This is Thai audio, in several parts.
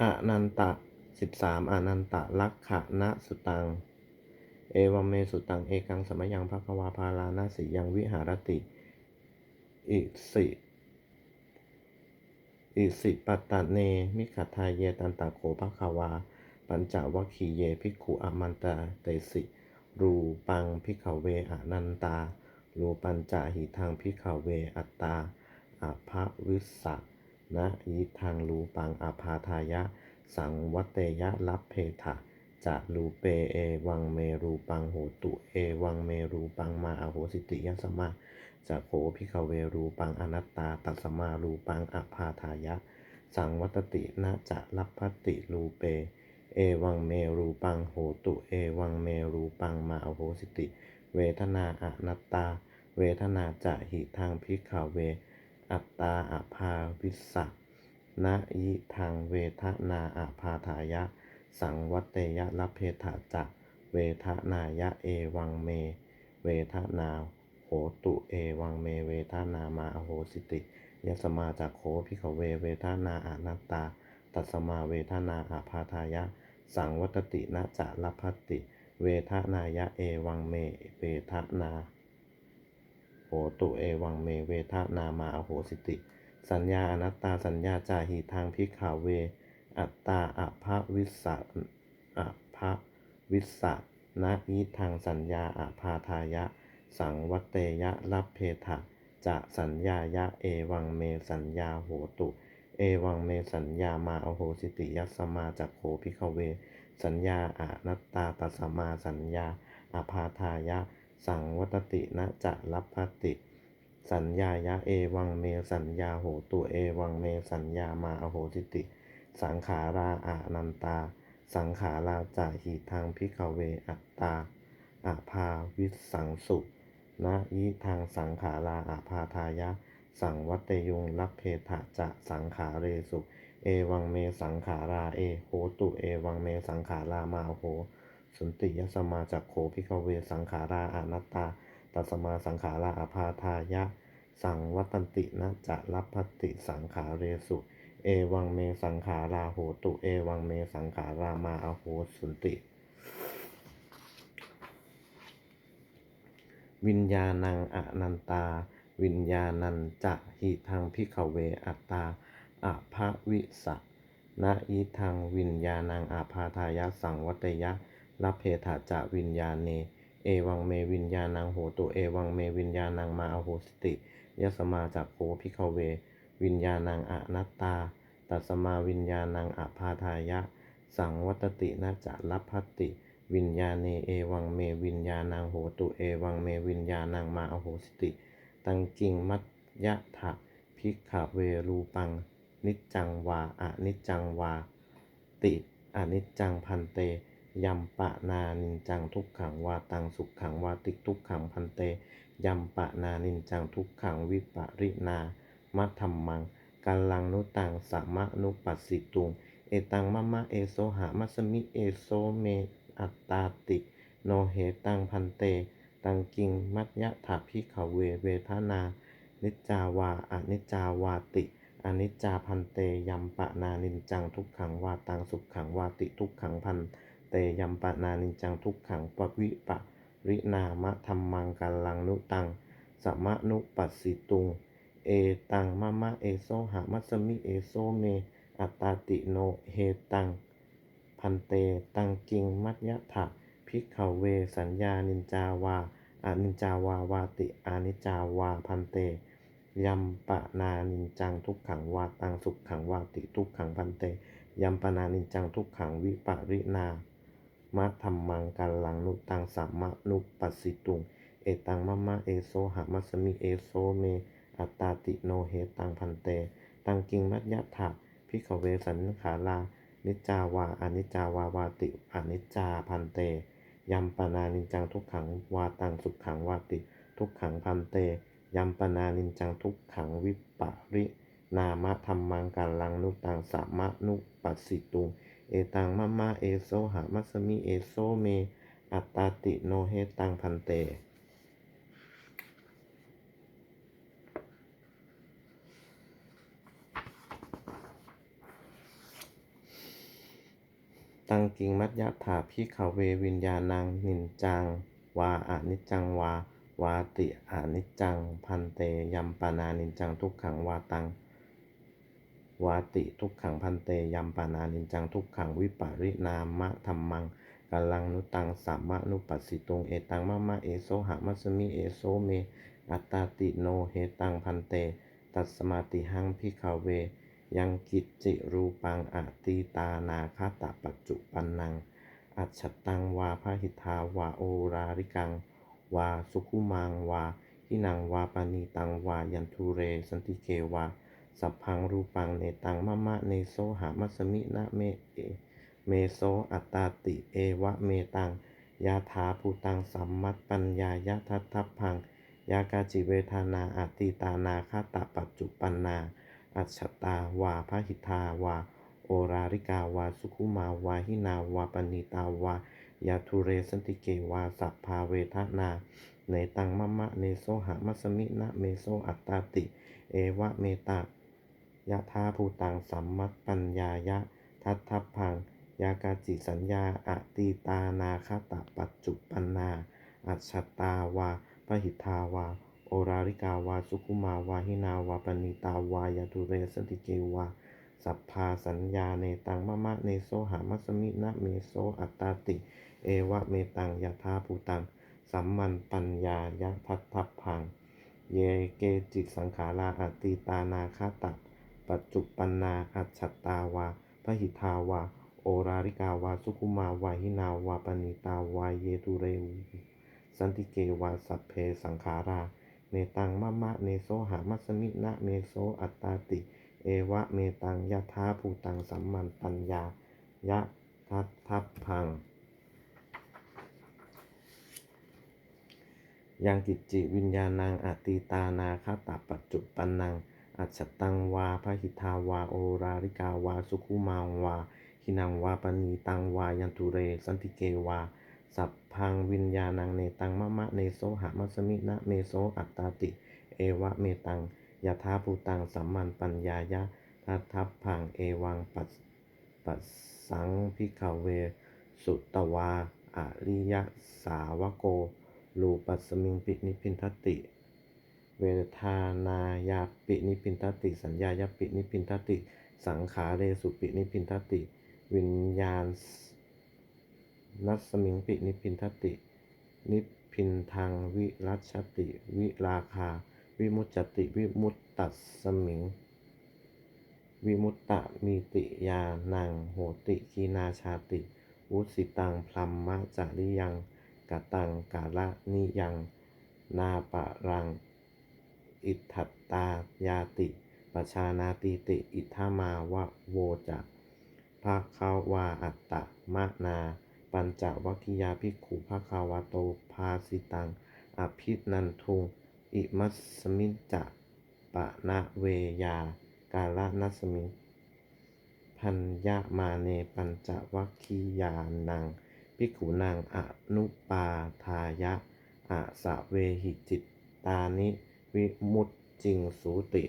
อนันตะสิบสามอนันตะลักขะนะสุตัง เอวัมเมสุตัง เอกังสมยังภควาพาลานาสิยังวิหารติ อิสิอิสิปัตตะเน มิขัทธาเยตันตะโขภควา ปัญจวัคคีเยภิกขุอามันตาเตสิ รูปังพิขเวอนันตา รูปัญจหิทางพิขเวอัตตาอภวิสสะ นะยิทางรูปังอภาทายะ สังวัตเตยะลัพเพทะจะรูเปเอวังเมรูปังโหตุ เอวังเมรูปังมาอโหสิติยัสมาจะโขพิขเวรูปังอนัตตาตัสสมารูปังอภาทายะ สังวัตตินะจะลัพพติรูเป เอวังเมรูปังโหตุ เอวังเมรูปังมาอโหสิติ เวทนาอนัตตา เวทนาจะหิทางพิขเว อัตตาอภาวิสสะนะยิทางเวทนาอภาทายะ สังวัตเตยะละเพทะจะ เวทนายะเอวังเม เวทนาโหตุเอวังเม เวทนามาอโหสิติยสมาจากโคพิขเวเวทนาอนัตตา ตัสมาเวทนาอาพาทายะ สังวัตตินะจะลพัตติ เวทนายะเอวังเม เวทนา โหตุเอวังเมเวทนามาอโหสิติ สัญญาอนัตตาสัญญาจาหีทางพิขาเว อัตตาอภวิสสะอภวิสสะนะยิทางสัญญาอภาทายะ สังวัตเตยะลัพเพทะจะสัญญายะเอวังเมสัญญาโหตุ เอวังเมสัญญามาอโหสิติยัสสมาจากโขพิขเว สัญญาอนัตตาตัสมาสัญญาอภาทายะ สังวัตตินะจะลัพพติสัญญายะเอวังเมสัญญาโหตุเอวังเมสัญญามาอโหสิติ สังขาราอานันตา สังขาราจาหิทางพิขเวอัตตาอาภาวิสังสุนะยิทางสังขาราอาภาทายะ สังวัตเตยุงลัพเพทะจะสังขาเรสุ เอวังเมสังขาราเอโหตุเอวังเมสังขารามาโห สุนติยสมาจากโขพิขเวสังขาราอนัตตาตัสมาสังขาราอาพาทายะ สังวัตันตินะจะลัพพติสังขาเรสุ เอวังเมสังขาราโหตุ เอวังเมสังขารามาอโหสุนติ วิญญาณังอนันตา วิญญาณันจะหิทางพิขเวอัตตาอภวิสะนะยิทางวิญญาณังอาพาทายะสังวัตยะ ลัพเพทาจะวิญญาเน เอวังเมวิญญาณังโหตุเอวังเมวิญญาณังมาอโหสติยสมาจากโคพิขเว วิญญาณังอนัตตา ตัสมาวิญญาณังอภาทายะ สังวัตตินะจะลัพพติ วิญญาเนเอวังเมวิญญาณังโหตุเอวังเมวิญญาณังมาอโหสติ ตังกิงมัตยะถะพิกขเวรูปัง นิจจังวาอนิจจังวา ติอนิจจังพันเต ยัมปะนานินจังทุกขังวาตังสุขขังวาติทุกขังพันเตยัมปะนานินจังทุกขังวิปรินามัธรรมังกัลังนุตังสัมมะนุปัสสิตุง เอตังมะมะเอโซหะมัสมิเอโซเมอัตตาติ โนเหตังพันเต ตังกิงมัตยะถาพิขเวเวทนา นิจาวาอนิจจาวาติอนิจจาพันเตยัมปะนานินจังทุกขังวาตังสุขขังวาติทุกขังพันเตยัมปะนานินจังทุกขังปวิปะรินามะธรรมังกัลังนุตังสมะนุปัสสิตุง เอตังมะมะเอโซหะมัสมิเอโซเม อัตตาติโนเฮตัง พันเตตังกิงมัตยะถะพิกขเวสัญญานินจาวาอานินจาวาวาติอานิจจาวาพันเตยัมปะนานินจังทุกขังวาตังสุขขังวาติทุกขังพันเตยัมปะนานินจังทุกขังวิปะรินา มะธรรมังกัลลังนุตังสัมมะนุปัสสิตุง เอตังมะมะเอโซหะมัสมิเอโซเม อัตตาติโนเฮตังพันเต ตังกิงมัตยะถะพิขเวสันขาลา นิจาวาอนิจาวาวาติอนิจจาพันเต ยัมปนานินจังทุกขังวาตังสุขขังวาติ ทุกขังพันเต ยัมปนานินจังทุกขังวิปะริ นามะธรรมังกัลลังนุตังสัมมะนุปัสสิตุง เอตังมะมะเอโซหะมัสมิเอโซเม อัตตาติโนเฮตังพันเต ตังกิงมัจยะถาพิขเววิญญาณังนินจัง วาอนิจังวาวาติอนิจจัง พันเต ยัมปานานินจังทุกขังวาตัง วาติทุกขังพันเตยัมปานานินจังทุกขังวิปารินามะธรรมังกาลังนุตังสัมมะนุปัสสิตุงเอตังมะมะเอโซหะมัสมิเอโซเม อัตตาติโนเฮตังพันเต ตัสมาติหังพิขเว ยังกิจจิรูปังอาตีตานาคาตะปัจจุปันนัง อัจฉตังวาพหิทาวาโอราริกัง วาสุขุมังวาหินังวาปานีตังวายันทุเรสันติเกวา สัพพังรูปังเนตังมะมะเนโซหามัสมินะเมเอเมโซอัตตาติเอวะเมตังยาถาภูตังสัมมัตปัญญายะทัตทัพพังยากาจิเวทานาอาติตานาคาตาปัจจุปันนา อัจฉตาวาพหิทาวา โอราริกาวา สุขุมาวาหินาวาปณิตาวายาทุเรสันติเกวาสัพพาเวทนา เนตังมะมะเนโซหะมัสมินะเมโซอัตตาติ เอวะเมตา ยะธาภูตังสัมมัตปัญญายะ ทัตทัพพัง ยากาจิสัญญาอตีตานาคตะปัจจุปันนา อัจฉตาวาพหิทาวา โอราริกาวา สุขุมาวาหินาวาปณิตาวายาตุเรสันติเกวา สัพพาสัญญาเนตังมะมะเนโซหามัสมินะเมโซอัตตาติ เอวะเมตังยะธาภูตัง สัมมันปัญญายะทัตทัพพัง เยเกจิตสังขาราอตีตานาคตะ ปัจจุปันนาอัจฉตาวาพหิทาวา โอราริกาวา สุขุมาวาหินาวาปณิตาวาเยตุเรวสันติเกวาสัพเพสังขาราเนตังมะมะเนโซหามัสมินะเมโซอัตตาติ เอวะเมตังยะธาภูตังสัมมันปัญญายะทัตทัพพัง ยังกิจจิวิญญาณังอติตานาคตาปัจจุปันนัง อัจตังวาพหิทาวาโอราริกาวา สุขุมังวาหินังวาปณีตังวายันตุเร สันติเกวา สัพพังวิญญาณังเนตังมะมะเนโซหะมัสมินะเมโซอัตตาติ เอวะเมตังยะธาภูตังสัมมันปัญญายะทัทัพพังเอวังปัสปัสสังพิขเว สุตวาอริยสาวโกรูปัสสมิงปินิพินทติ เวทานายาปินิพินทติ สัญญายาปินิพินทติ สังขาเรสุปินิพินทติ วิญญาณนัสมิงปินิพินทติ นิพินทางวิรัชติ วิราคา วิมุจติ วิมุตตัสสมิง วิมุตตะมีติยานังโหติกีนาชาติ วุสิตังพลัมมะจาริยังกตังกาละนิยัง นาปะรัง อิทัตตายาติปชานาติติ อิทามาวะโวจะภาคาวาอัตตะมะนา ปัญจวัคคิยาภิกขุภาคาวาโตภาสิตัง อภินันทุง อิมัสมิจจะปะนะเวยากาลนัสมิ พัญญามาเนปัญจวัคคียานังภิกขุนางอนุปาทายะอะสะเวหิจิตตานิ วิมุตจิงสูติ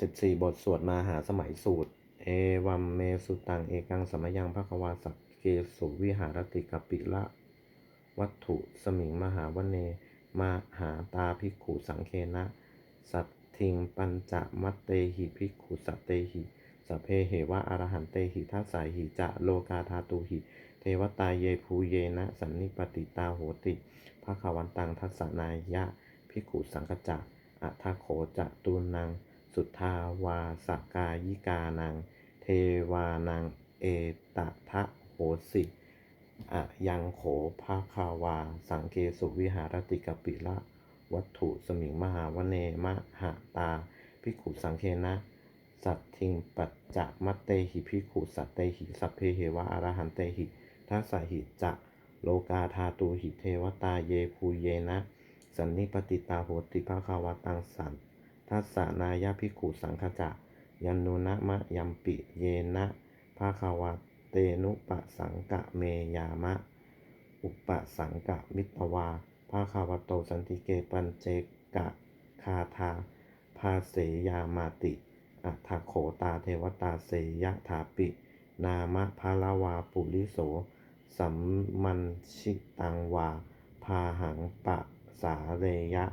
สิบสี่บทสวดมาหาสมัยสูตร เอวัมเมสุตังเอกังสมยังภควาสักเกสุวิหารติกปิละ วัตถุสมิงมหาวเนมาหาตาภิกขุสังเคนะ สัตทิงปัญจมัตเตหิภิกขุสัตเตหิสเพเหวะอรหันเตหิทัสสายหิจะโลกาธาตุหิ เทวตาเยภูเยนะสันนิปติตาโหติภควันตังทัสนายะภิกขุสังกจะอัทโขจะตูนัง สุทธาวาสกายิกานัง เทวานัง เอตทะโหสิอะยังโขภาคาวา สังเกสุวิหารติกปิละ วัตถุสมิงมหาวเนมะหะตาภิขุสังเคนะ สัตทิงปัจจมัตเตหิภิขุสัตเตหิสัพเพเหวะอรหันเตหิทัสสหิจะโลกาธาตูหิเทวตาเยภูเยนะ สันนิปติตาโหติภาคาวตังสัน ทัสสนายาภิกขุสังขจะยันนุนะมะยัมปิเยนะภาคาวะเตนุปะสังกะเมยามะ อุปสังกะมิตวาภาคาวโตสันติเกปัญเจกะคาทาภาเสยามาติอัฏฐโขตาเทวตาเสยถาปิ นามะพาลาวาปุริโส สัมมันชิตังวา พาหังปะสาเรยะ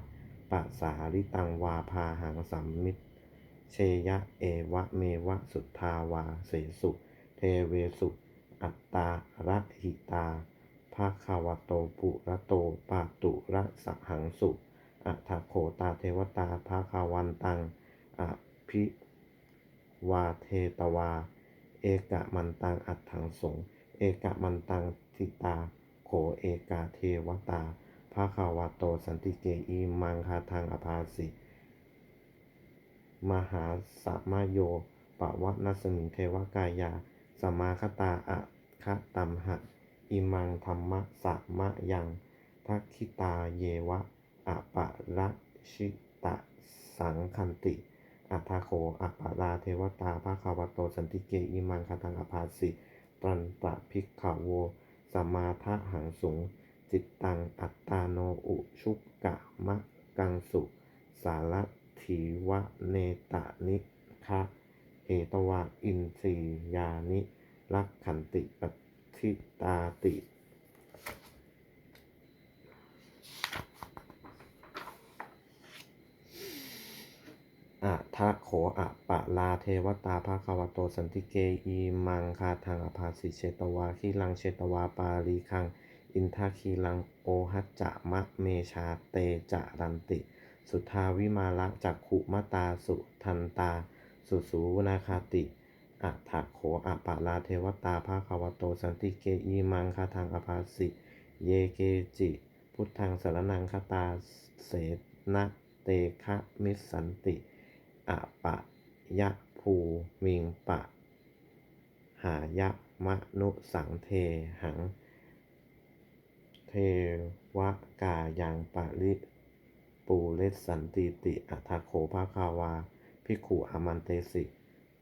ปะสาริตังวาพาหังสัมมิตเชยะเอวะเมวะสุทธาวาเสสุ เทเวสุ อัตตาระหิตาภาคาวโตปุระโตปาตุระสะหังสุ อัฏโขตาเทวตาภาคาวันตังอภิวาเทตวา เอกะมันตังอัฏฐังสง เอกะมันตังทิตา โขเอกาเทวตา ภาคาวโตสันติเกอีมังคาทางอภาสิ มหาสัมาโยปะวะนัสมิงเทวกายาสมมาคตาอะคะตัมหะ อิมังธรรมะสัมะยังทักขิตาเยวะอะปะระชิตะสังคันติอัฏฐโขอัปปะราเทวตาภาคาวโต สันติเกอิมังคตังอภาสิตรันตะภิกขาโวสมมาทะหังสุง จิตตังอัตตาโนอุชุกกะมะกังสุ สารถีวะเนตะนิคะเหตวาอินทรียานิลักขันติปทิตาติอะทะโขอะปะลาเทวตาภาคาวโตสันติเกอีมังคาทางอภาสิเชตวาคีลังเชตวาปาลีคัง อินทาคีลังโอหัจจะมะเมชาเตจะรันติ สุทาวิมาละจักขุมตาสุทันตา สุสูนาคาติอะทะโขอะปะลาเทวตาภาคาวโตสันติเกอีมังคาทางอภาสิ เยเกจิ พุทธังสารนังคตาเสนะเตคะมิสสันติอะปะยะภูมิงปะ หายะมะนุสังเทหัง วกายังปะริปูเลสสันติติอัฏฐโขภาคาวาภิขุอามันเตสิ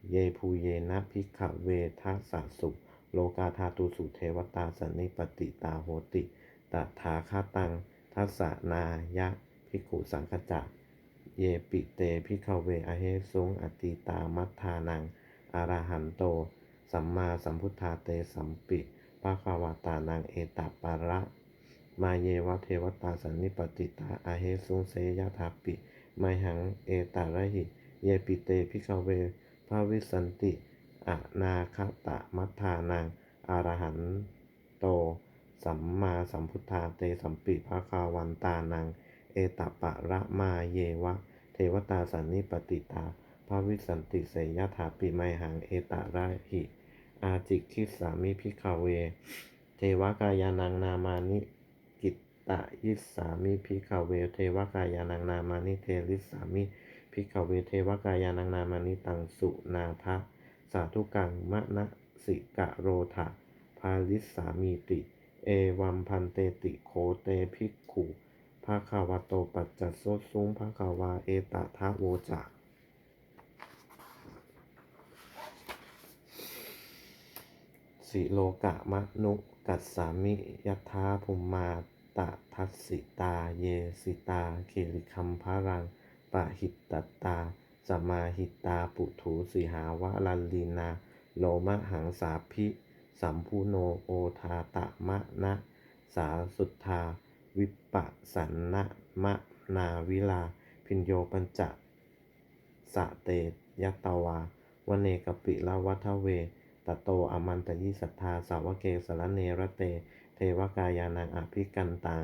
เยภูเยนะภิกขเวทัสสุ โลกาธาตุสุเทวตาสันนิปติตาโหติตถาคาตัง ทัสนายะภิขุสังคจะเยปิเตพิขเวอเหสุงอติตามัทธานังอรหันโต สัมมาสัมพุทธาเตสัมปิภาควาตานังเอตปาระ มาเยวะเทวตาสันนิปติตาอาเหสุงเสยถาปิไมหังเอตาระหิ เยปิเตพิขเวภาวิสันติอนาคตะมัทธานังอรหันโต สัมมาสัมพุทธาเตสัมปิภาคาวันตานัง เอตปะระมาเยวะ เทวตาสันนิปติตาภาวิสันติเสยถาปิไมหังเอตาระหิ อาจิคิสามิพิขเว เทวกายานังนามานิ ตะยิสสามิพิขเวเทวกายานังนามานิเทลิสสามิพิขเวเทวกายานังนามานิตังสุนาทะสาธุกังมะนะสิกะโรธาภาลิสสามีติ เอวัมพันเตติโคเตภิกขุภาคาวโตปัจจัสโสสุงภาคาวาเอตทะโวจะสิโลกะมะนุกัสสามิยัทาภุมมา ตะทัสสิตา เยสิตา เคริคัมภารังปะหิตตตาสมาหิตา ปุถุสิหาวะลันลีนา โลมะหังสาพิสัมพุโนโอทาตะมะนะ สาสุทธา วิปะสันนะมะนาวิลา พินโยปัญจสะเตยตวาวเนกปิละวัทเวตโตอมันตยิสัทธาสาวเกสรเนระเต เทวกายานังอภิกันตา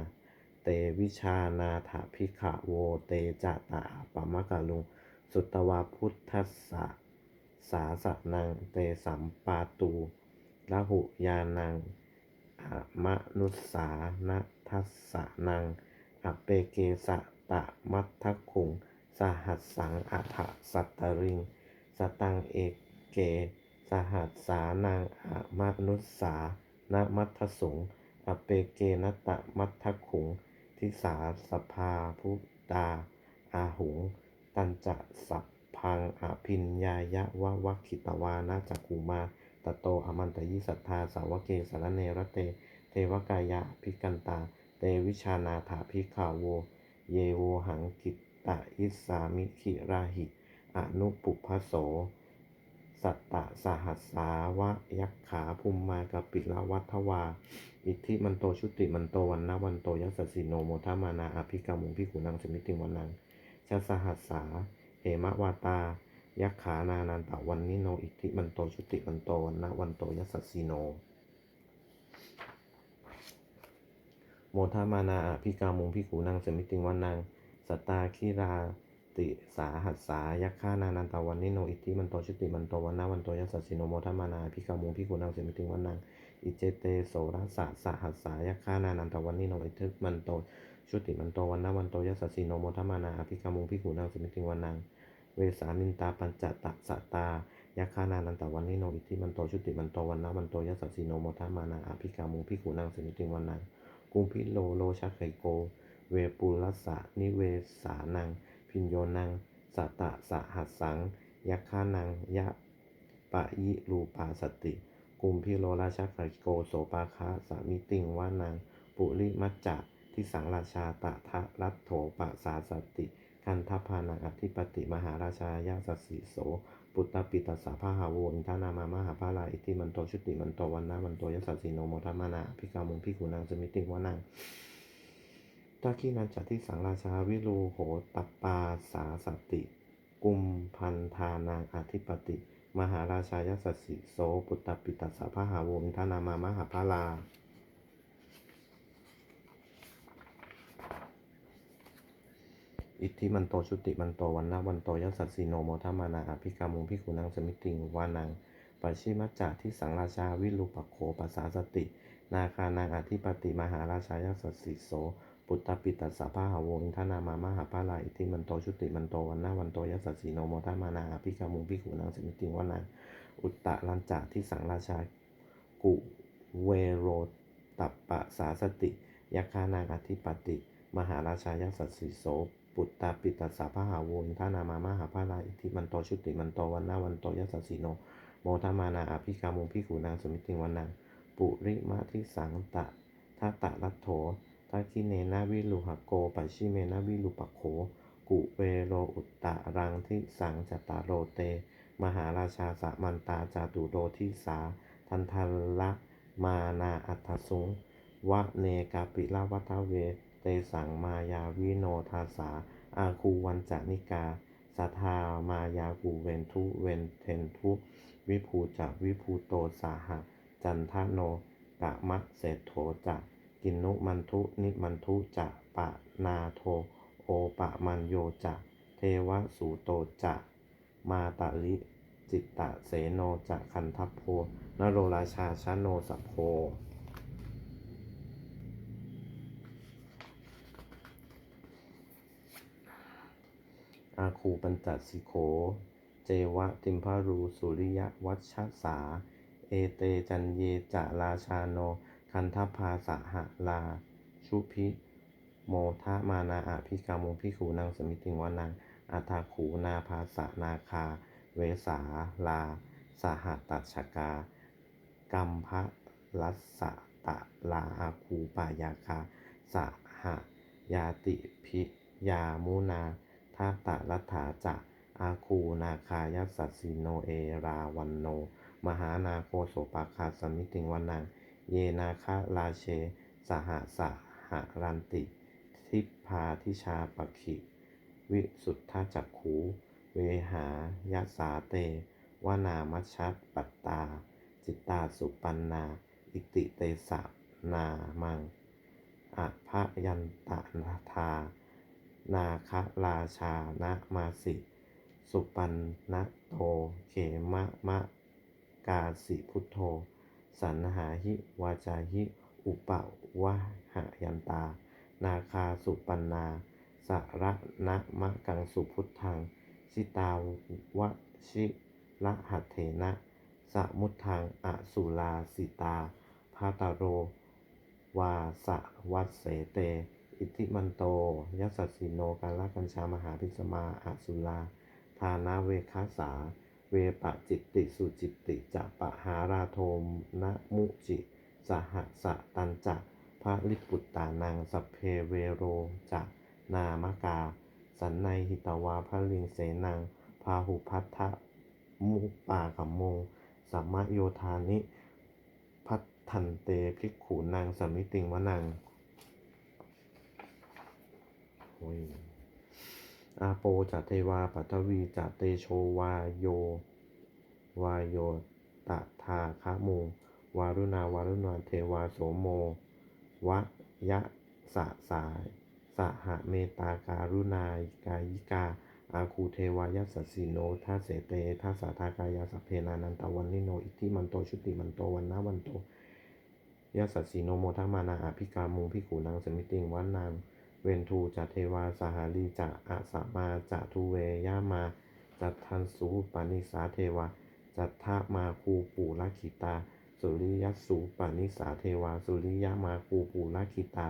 เตวิชานาถาภิกขโวเตจตาปมะกะลุง สุตวาพุทธัสสะสาสะนังเตสัมปาตูละหุยานังอะมนุสานัทัสสะนังอเปเกสะตะมัททคุง สหัสสังอัฐสัตตริง สตังเอกเก สหัสสานังอะมนุสสานะมัทสุง อเปเกนตะมัทธขุง ทิสาสภาพุตา อาหุง ตันจะสัพพังอภินญายะวะวัคคิตวานาจักขุมาตโตอมันตยิสัทธาสาวกเกสารเนรเต เทวกายะพิกันตา เตวิชานาถาพิขาวโว เยโวหังกิตตะอิสามิขิราหิ อนุปุพพโส สัตตะสหัสสาวะยักขาภูมมากปิลวัฏวา อิทธิมันโตชุติมันโตวันนะวันโตยัสสสิโนโมทามานาอภิกามุงพิกุนังสมิติวันนังชาสหัสสาเหมะวาตา ยักขานานันตะวันนิโนอิทธิมันโตชุติมันโตวันนะวันโตยัสสสิโน โมทามานาอภิกามุงพิกุนังสมิติวันนังสตาคิราติสาหัสสายักขานานันตะวันนิโนอิทธิมันโตชุติมันโตวันนะวันโตยัสสสิโนโมทามานาอภิกามุงพิกุนังสมิติวันนัง อิเจเตโสรสะสหัสสายคานานันตวันนิโนอิทึกมันโต ชุติมันโตวันนวันโตยัสสสิโนโมทมานาอภิกามุงพิกุนังสมิติวันนังเวสามินตาปัญจตะสตายคานานันตวันนิโนอิทิมันโตชุติมันโตวันนวันโตยัสสสิโนโมทมานาอภิกามุงพิกุนังสมิติวันนังกุมพิโลโลชักไคโก เวปุลสะนิเวสานัง พิญโยนังสัตตะสหัสสังยักขานังยะปะยิรูปาสติ กุมพิโลราชกโกโสปาคะสามิติงวานังปุริมัจจะที่สังราชาตะทะรัตโถปะสาสติ คันทพานังอธิปติมหาราชายาสสสิโส ปุตตปิตัสสะพหาโวอินทานามามหาภาลาอิติมันโตชุติมันโตวันนะวันโตยัสสสิโนโมทมานาพิกามุงพิกุนังสมิติงวานังตาคีนันจัตที่สังราชาวิรูโหตปปาสาสติ กุมพันธานางอธิปติ มหาราชายสสสิโสปุตตปิตัสสะพหาวมิทานามามหาภาลาอิทธิมันโตชุติมันโตวันนะวันโตยัสสสิโนโมทมานาอภิกามุงพิกุนังสมิติงวานังปัชชิมัจจะที่สังราชาวิรูปโขปัสสาสติ นาคานางอธิปติมหาราชายสสสิโส ปุตตปิตัสสะพหาวอินทานามามหาภาลาอิทธิมันโตชุติมันโตวันนะวันโตยัสสสิโนโมทมานาอภิกามุงพิกุนังสมิติงวานังอุตตะลันจะที่สังราชากุเวโรตัปปะสาสติยักขานางอธิปติมหาราชายสัสสิโสปุตตาปิตัสสะพหาวนิทานามามหาภาลาอิทธิมันโตชุติมันโตวันนาวันโตยัสสสิโนโมทมานาอภิกามุงพิกุนางสมิติงวันนางปุริมาทิสังตะทัตตะรัตโถ ทักขิเนนาวิลุหโกปัชิเมนาวิลุปโข กุเวโรอุตตะรังทิสังจตตารโรเต มหาราชาสะมันตาจาตุโรทิสา ทันทันละมานาอัตสุงวะเนกาปิลาวัทเว เตสังมายาวิโนทาสา อาคูวันจานิกาสัทามายากูเวนทุเวนเทนทุวิภูจักวิภูโตสาหะ จันทโนกะมะเศรษโถจัก กินนุมันทุนิมันทุจะปะนาโท โอปะมันโยจะเทวสูโตจะมาตะลิจิตตะเสโนจะคันทัพโพนโรราชาชโนสัพโพอาคูปัญจสิโข เจวะติมพารูสุริยวัชสา เอเตจันเยจะราชาโน คันทพาสหลาชุพิโมทะมานาอาภิกามุงพิขูนางสมิติงวานังอาทาขูนาภาสะนาคา เวสาลา สหตัชกา กัมภะลัสสะตะลาอาคูปายาคาสหยาติพิยามุนาทาตะรัฐาจะอาคูนาคายัสสสสิโนเอราวันโน มหานาโคโสปาคาสมิติงวานัง เยนาคาราเช สหสหรันติ ทิพพาทิชาปขิ วิสุทธาจักขูเวหายสาเต วนา มัชชัตปัตตา จิตตาสุปันนา อิติเตสะนามังอภยันตนาธานาคราชานะมาสิ สุปันนะโต เขมะมะ กาสิพุทโธ สันหาหิวาจาหิ อุปะวะหะยันตา นาคาสุปันนาสระนะมะกังสุพุทธังชิตาวะชิละหัตเถนะสมุทธังอสุลาสิตาพาตาโร วาสะวัสเสเต อิทิมันโตยัสสิโนกาลกัญชามหาพิสมาอสุลา ทานาเวคาสา เวปะจิตติสุจิตติจะปะหาราโทมนะมุจิสหสะตันจะพระลิปุตตานังสัพเพเวโรจะนามกา สันในหิตวาพระลิงเสนังพาหุพัทธมุปากัมโมงสัมมโยธานิ พัทันเตภิกขุนางสมิติงวนังโอ้ย อาโปจัตเทวาปัทวีจัตเตโชวาโยวาโยตถาคะโม วารุณาวารุณาเทวาโสโมวะยะสะสายสหเมตาการุณากายิกา อาคูเทวายัสสิโนทัสเสเตทัสสะทากายาสเพนานันตวันนิโน อิทิมันโตชุติมันโตวันนาวันโตยัสสิโนโมทัมานาอภิกามุงพิขูนางสมิติงวันนาง เวนทูจัตเทวาสหาลีจะอาสามาจะทูเวยามา จัตทันสูปานิสาเทวา จัตทามาคูปูลคิตา สุริยสูปานิสาเทวา สุริยมาคูปูลคิตา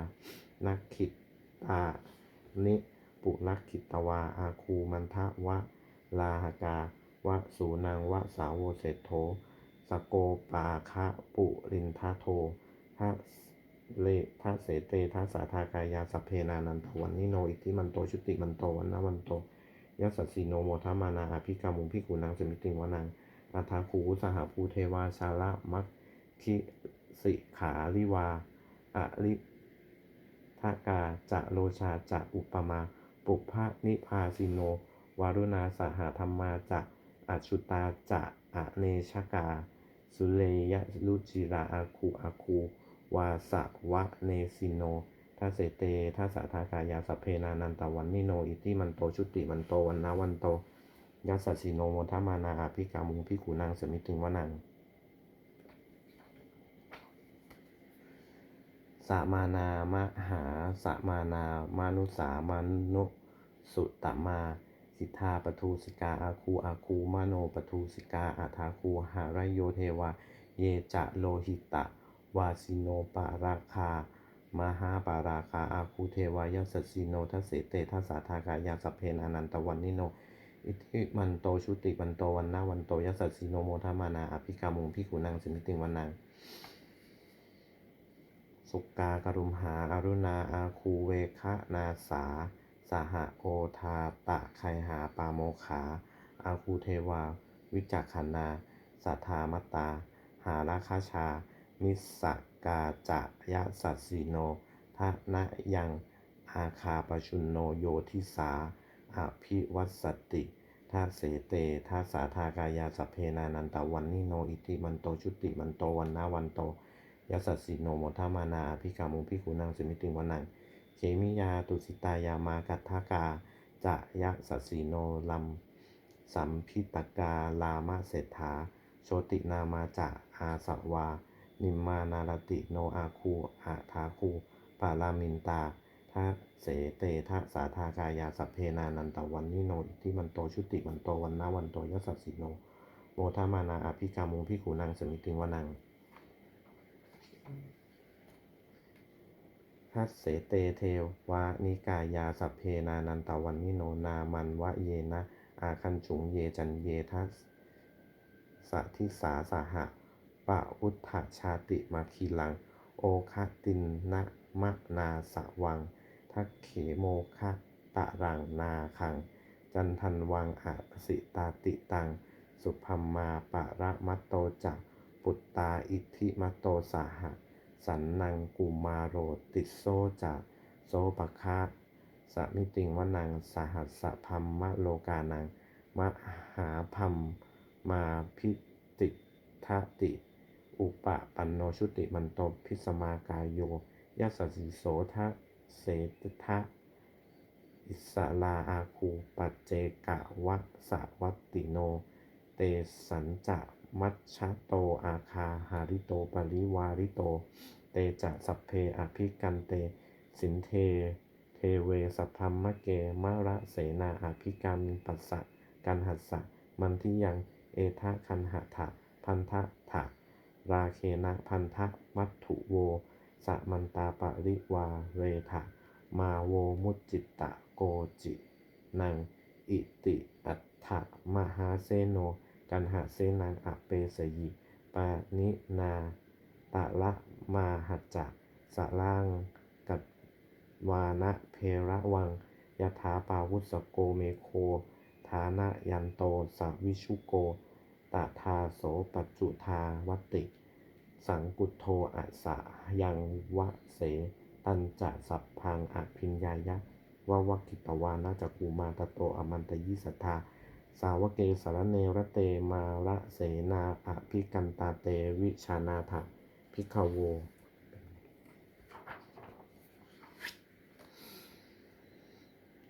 นักขิตานิปุลักขิตวาอาคูมันทะวะ ลาหกาวะสูนังวะสาวโวเศโธสโกปาคะปุรินทโททัส เลทัสเสเตทัสาทากายาสัพเพนานันทวันนิโนอิทิมันโตชุติมันโตวันนาวันโตยัสสสิโนโมทามานาอภิกามุงพิกุนางสมิติงวนังอาทาคูสหภูเทวาชาละมัคคิสิขาลิวาอริทากาจะโลชาจะอุปมา ปุพพะนิพาสิโน วารุณาสหธรรมาจะอัจฉุตาจะอเนชกา สุเลยะลุจิราอาคูอาคู วาสะวะเนสิโนทัสเสเตทัสสะทากายาสัพเพนานันตวันนิโน อิติมันโตชุติมันโตวันนาวันโตยัสสสิโนโมทมานาอาภิกามุงพิกุนางสมิติงวนังสมานามหาสมานามานุสามานุสุตตมา สิทธาปทูสิกาอาคูอาคูมโนปทูสิกาอาทาคูหารโยเทวา เยจะโลหิตะ วาสิโนปาราคา มหาปาราคา อาคูเทวายัสสิโนทัสเสเตทัสสาทากายาสเพนานันตวันนิโน อิทิมันโตชุติมันโตวันนาวันโตยัสสิโนโมทมานาอภิกามุงพิกุนังสมิติงวันนังสุกากรุมหาอารุณาอาคูเวคะนาสา สหโอทาตะไคหาปาโมขา อาคูเทวา วิจักขันนาสัทธามตตาหาราคาชา มิสกาจะยะสัสสิโนทะนะยังอาคาปชุนโนโยทิสาอภิวัสติทัสเสเตทัสสาทากายาสเพนานันตวันนิโนอิติมันโตชุติมันโตวันนาวันโตยัสสสิโนโมทามานาอภิกามุพิกุนังสมิติงวนังเขมิยาตุสิตายามากัทากาจะยะสัสสิโนลัมสัมพิตกาลามะเศรษฐาโชตินามาจะอาสวา นิมมานารติโนอาคูอาทาคูปาลามินตาทัสเสเตทัสาทากายาสัพเพนานันตวันนิโนอิทิมันโตชุติมันโตวันนาวันโตยัสสิโน โมทามานาอภิกามุงพิกุนังสมิติงวนังทัสเสเตเทวานิกายาสัพเพนานันตวันนิโนนามันวะเยนะ อาคันฉุงเยจันเยทัสสะทิสาสหะ ปะอุทธชาติมาคีลัง โอคะตินนะมะนาสะวัง ทักเขโมคะตะรังนาคัง จันทันวังอะสิตาติตัง สุพัมมาปะระมัตโตจะปุตตาอิทิมัตโตสาหะ สันนังกุมาโรติโซจะโซปะคะสมิติงวนังสหัสะพัมมะโลกานังมหาพัมมาพิติทติ อุปะปันโนชุติมันโตพิสมากายโยยัสสิโสทะเสตทะอิสลาอาคูปัจเจกะวัสวัตติโน เตสัญจะมัชชะโตอาคาหาริโตปริวาริโต เตจะสัพเพอภิกันเต สินเท เทเวสัทธรรมะเกมะระเสนาอภิการมิปัสสะกันหัสสะมันทิยังเอทะคันหะถะพันทะ ราเคนะพันทะมัตถุโวสะมันตาปริวาเรถะมาโวมุจจิตตะโกจินังอิติอัตถะมหาเซโน กันหะเซนังอะเปสยิปานินาตะละมาหัจจะสะล่างกัดวานะเพระวังยถาปาวุสโกเมโค ฐานะยันโตสัวิชุโก ตทาโสปัจจุทาวติ สังกุโทอะสายังวะเส ตันจะสัพพังอภิญญายะวะวะกิตวานาจักูมาตโตอมันตยิสัทธาสาวเกสารเนระเตมาระเสนาอภิกันตาเตวิชานาถะพิกขโว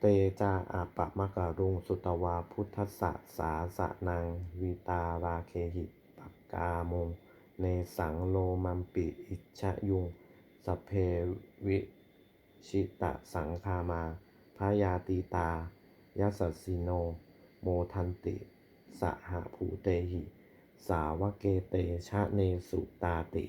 เตจาอาปะมะกะรุงสุตวาพุทธสสะสาสะนังวีตาราเคหิปักกามงเนสังโลมัมปิอิชะยุงสเพวิชิตะสังคามาพยาตีตายัสสสิโน โมทันติสหภูเตหิ สาวเกเตชะเนสุตาติ